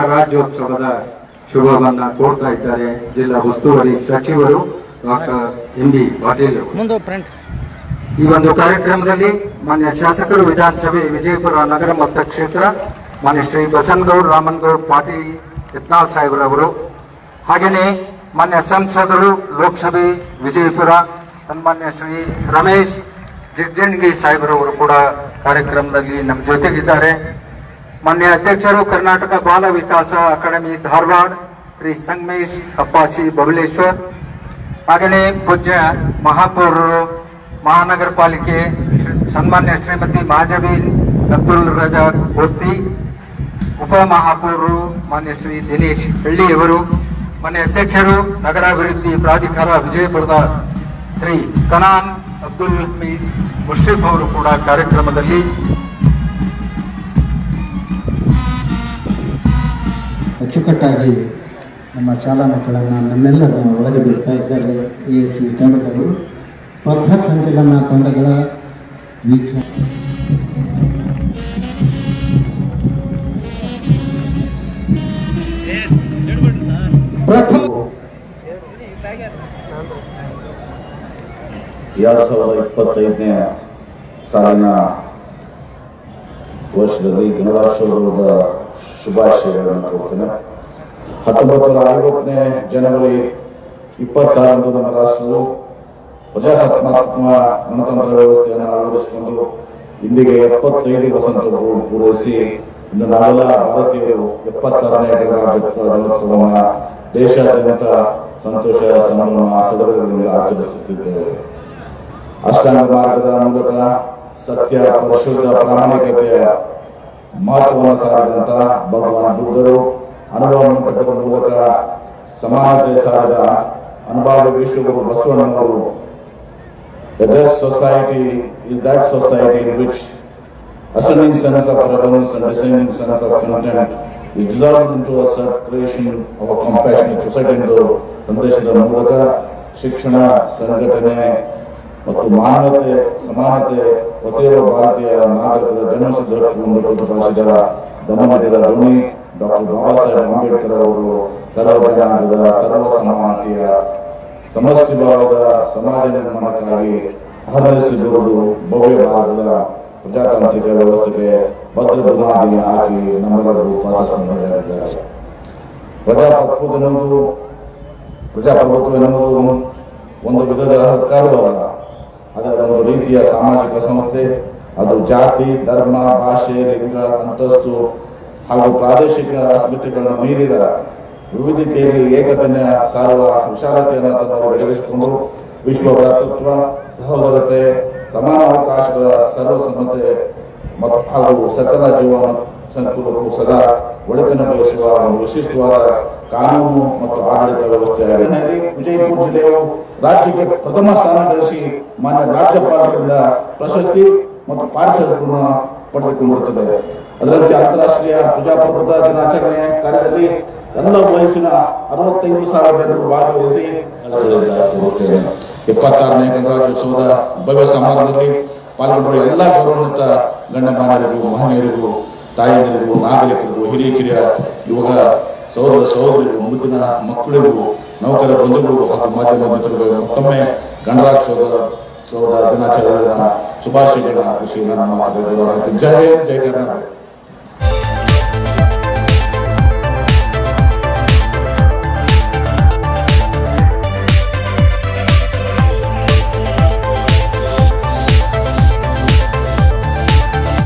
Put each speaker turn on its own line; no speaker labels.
ಗಣರಾಜ್ಯೋತ್ಸವದ ಶುಭವನ್ನ ಕೋರ್ತಾ ಇದ್ದಾರೆ ಜಿಲ್ಲಾ ಉಸ್ತುವಾರಿ ಸಚಿವರು ಡಾಕ್ಟರ್ ಎಂ ಬಿ ಪಾಟೀಲ್ ಈ ಒಂದು ಕಾರ್ಯಕ್ರಮದಲ್ಲಿ ಮಾನ್ಯ ಶಾಸಕರು ವಿಧಾನಸಭೆ ವಿಜಯಪುರ ನಗರ ಮತಕ್ಷೇತ್ರ ಮಾನ್ಯ ಶ್ರೀ ಬಸನಗೌಡ ರಾಮನಗೌಡ ಪಾಟೀಲ್ ಯತ್ನಾಳ್ ಸಾಹೇಬ್ರವರು ಹಾಗೆಯೇ ಮಾನ್ಯ ಸಂಸದರು ಲೋಕಸಭೆ ವಿಜಯಪುರ ಸನ್ಮಾನ್ಯ ಶ್ರೀ ರಮೇಶ್ ಜಿಗ್ಜಂಡ್ಗಿ ಸಾಹೇಬ್ರವರು ಕೂಡ ಕಾರ್ಯಕ್ರಮದಲ್ಲಿ ನಮ್ಮ ಜೊತೆಗಿದ್ದಾರೆ. ಮಾನ್ಯ ಅಧ್ಯಕ್ಷರು ಕರ್ನಾಟಕ ಬಾಲ ವಿಕಾಸ ಅಕಾಡೆಮಿ ಧಾರವಾಡ ಶ್ರೀ ಸಂಗಮೇಶ್ ಅಪ್ಪಾಸಿ ಬಬಲೇಶ್ವರ್ ಹಾಗೆಯೇ ಪೂಜ್ಯ ಮಹಾಪೌರರು ಮಹಾನಗರ ಪಾಲಿಕೆ ಸನ್ಮಾನ್ಯ ಶ್ರೀಮತಿ ಮಹಾಜಬೀನ್ ಅಬ್ದುಲ್ ರಜಾ ಗೋತ್ತಿ ಉಪ ಮಹಾಪೌರರು ಮಾನ್ಯ ಶ್ರೀ ದಿನೇಶ್ ಹಳ್ಳಿಯವರು ಮಾನ್ಯ ಅಧ್ಯಕ್ಷರು ನಗರಾಭಿವೃದ್ಧಿ ಪ್ರಾಧಿಕಾರ ವಿಜಯಪುರದ ಶ್ರೀ ಕನಾನ್ ಅಬ್ದುಲ್ ಹಮೀದ್ ಮುಷ್ರಿಫ್ ಅವರು ಕೂಡ ಕಾರ್ಯಕ್ರಮದಲ್ಲಿ
ಅಚ್ಚುಕಟ್ಟಾಗಿ ನಮ್ಮ ಶಾಲಾ ಮಕ್ಕಳನ್ನು ನಮ್ಮೆಲ್ಲರನ್ನು ಒಳಗೆ ಬಿಡ್ತಾ ಇದ್ದಾರೆ ಎ ಸಿ ತಂಡದವರು. ಪಥ ಸಂಚಲನ ತಂಡಗಳ ವೀಕ್ಷಣೆ
ಎರಡು ಸಾವಿರದ ಇಪ್ಪತ್ತೈದನೇ ಸಾಲಿನ ವರ್ಷದಲ್ಲಿ ಗಣರಾಜ್ಯೋತ್ಸವದ ಶುಭಾಶಯಗಳನ್ನು ಕೊಡ್ತೇನೆ. ಹತ್ತೊಂಬತ್ತು ನೂರ ಐವತ್ತನೇ ಜನವರಿ ಇಪ್ಪತ್ತಾರಂದು ನಮ್ಮ ರಾಷ್ಟ್ರವು ಪ್ರಜಾಸತ್ತಾತ್ಮಕ ಗಣತಂತ್ರ ವ್ಯವಸ್ಥೆಯನ್ನು ಅಳವಡಿಸಿಕೊಂಡು ಇಂದಿಗೆ ಎಪ್ಪತ್ತೈದು ವಸಂತವು ಪೂರೈಸಿ ಇನ್ನು ನಾವೆಲ್ಲ ಭಾರತೀಯರು ಎಪ್ಪತ್ತಾರನೇ ಗಣರಾಜ್ಯೋತ್ಸವ ದೇಶಾದ್ಯಂತ ಸಂತೋಷ, ಸಂಭ್ರಮ, ಸಡಗರಗಳಿಂದ ಆಚರಿಸುತ್ತಿದ್ದೇವೆ. ಅಷ್ಟಾಂಗ ಮಾರ್ಗದ ಮೂಲಕ ಸತ್ಯ, ಪರಿಶುದ್ಧ, ಪ್ರಾಮಾಣಿಕತೆಯ ಮಹತ್ವವಾದಂತಹ ಭಗವಾನ್ ಬುದ್ಧರು, ಅನುಭವವನ್ನು ಪಟ್ಟುಕೊಂಡ ಮೂಲಕ ಸಮಾಜ ಸಾರದ ಅನುಭವ ವಿಶ್ವಗುರು ಬಸವಣ್ಣವರು society is that society in which ascending sense of reverence and sense of content is dissolve into a sir creation of a compassion society ಎಂದು ಸಂದೇಶದ ಮೂಲಕ ಶಿಕ್ಷಣ, ಸಂಘಟನೆ ಮತ್ತು ಮಾನವತೆ, ಸಮಾನತೆ, ಪ್ರತಿಯೊಬ್ಬ ಭಾರತೀಯ ನಾಗರಿಕರ ಜನ್ಮಸಿದ್ಧವನ್ನು ಪ್ರತಿಪಾದಿಸಿದ ದಮನದಿರ ಧ್ವನಿ ಡಾಕ್ಟರ್ ಬಾಬಾ ಸಾಹೇಬ್ ಅಂಬೇಡ್ಕರ್ ಅವರು ಸರ್ವ ಜನಾಂಗದ ಸರ್ವ ಸಮಾನತೆಯ ಸಮಷ್ಟಿ ಭಾವದ ಸಮಾಜ ನಿರ್ಮಾಣಕ್ಕಾಗಿ ಅಹರಿಸಿರುವುದು ಭವ್ಯ ಭಾರತದ ಪ್ರಜಾತಾಂತ್ರಿಕ ವ್ಯವಸ್ಥೆಗೆ ಭದ್ರ ಬುನಾದಿ ಹಾಕಿ ನಮ್ಮೆಲ್ಲರಿಗೂ ಪಾಠ ಪ್ರಜಾಪ್ರಭುತ್ವ ಎನ್ನುವುದು ಪ್ರಜಾಪ್ರಭುತ್ವ ಎನ್ನುವುದು ಒಂದು ವಿಧದ ಸರ್ಕಾರವಲ್ಲ ಅದರ ಒಂದು ರೀತಿಯ ಸಾಮಾಜಿಕ ಸಮತೆ ಅದು ಜಾತಿ, ಧರ್ಮ, ಭಾಷೆ, ಲಿಂಗ, ಅಂತಸ್ತು ಹಾಗೂ ಪ್ರಾದೇಶಿಕ ಅಸ್ಮಿತೆಗಳನ್ನು ಮೀರಿದ ವಿವಿಧತೆಯಲ್ಲಿ ಏಕತೆಯ ಸಾರುವ ವಿಶಾಲತೆಯನ್ನು ತಂದು ಬೆಳೆಸಿಕೊಂಡು ವಿಶ್ವ ಭ್ರಾತೃತ್ವ ಸಹೋದರತೆ, ಸಮಾನ ಅವಕಾಶಗಳ ಸರ್ವಸಮ್ಮತೆ ಮತ್ತು ಹಾಗೂ ಸಕಲ ಜೀವನ ಸಂಕುಲಕ್ಕೂ ಸದಾ ಒಳಿತನ್ನು ಬಯಸುವ ಒಂದು ವಿಶಿಷ್ಟವಾದ ಕಾನೂನು ಮತ್ತು ಆಡಳಿತ ವ್ಯವಸ್ಥೆಯಾಗಿದೆ. ವಿಜಯಪುರ ಜಿಲ್ಲೆಯು ರಾಜ್ಯಕ್ಕೆ ಪ್ರಥಮ ಸ್ಥಾನ ಗಳಿಸಿ ಮಾನ್ಯ ರಾಜ್ಯಪಾಲರಿಂದ ಪ್ರಶಸ್ತಿ ಮತ್ತು ಪಾರಿತೋಷಿಕವನ್ನು ಪಡೆದುಕೊಂಡಿರುತ್ತದೆ. ಅದರಂತೆ ಅಂತಾರಾಷ್ಟ್ರೀಯ ಪ್ರಜಾಪ್ರಭುತ್ವ ದಿನಾಚರಣೆ ಕಾರ್ಯದಲ್ಲಿ ಎಲ್ಲ ವಯಸ್ಸಿನ ಅರವತ್ತೈದು ಸಾವಿರ ಜನರು ಭಾಗವಹಿಸಿ ಇಪ್ಪತ್ತಾರನೇ ಗಣರಾಜ್ಯೋತ್ಸವದ ಭವ್ಯ ಸಮಾರಂಭದಲ್ಲಿ ಪಾಲ್ಗೊಂಡಿರುವ ಎಲ್ಲ ಗೌರವಾನ್ವಿತ ಗಣ್ಯಮಾನ್ಯರಿಗೂ ಮಹನೀಯರಿಗೂ ತಾಯಂದಿರಿಗೂ ನಾಗರಿಕರಿಗೂ ಹಿರಿಯ ಕಿರಿಯ ಯುವಕ ಸಹೋದರ ಸಹೋದರಿಗೂ ಮುದ್ದಿನ ಮಕ್ಕಳಿಗೂ, ನೌಕರ ಬಂಧುಗಳು ಹಾಗೂ ಮಾಧ್ಯಮ ಮಿತ್ರರು ಮತ್ತೊಮ್ಮೆ ಗಣರಾಜ್ಯೋತ್ಸವದ ಸಹೋದರ ದಿನಾಚರಣೆಯ ಶುಭಾಶಯಗಳ ಖುಷಿ ನಾನು ಮಾತಾಡಿದ ಜಯ ಜಯ ಕರ್ನಾಟಕ.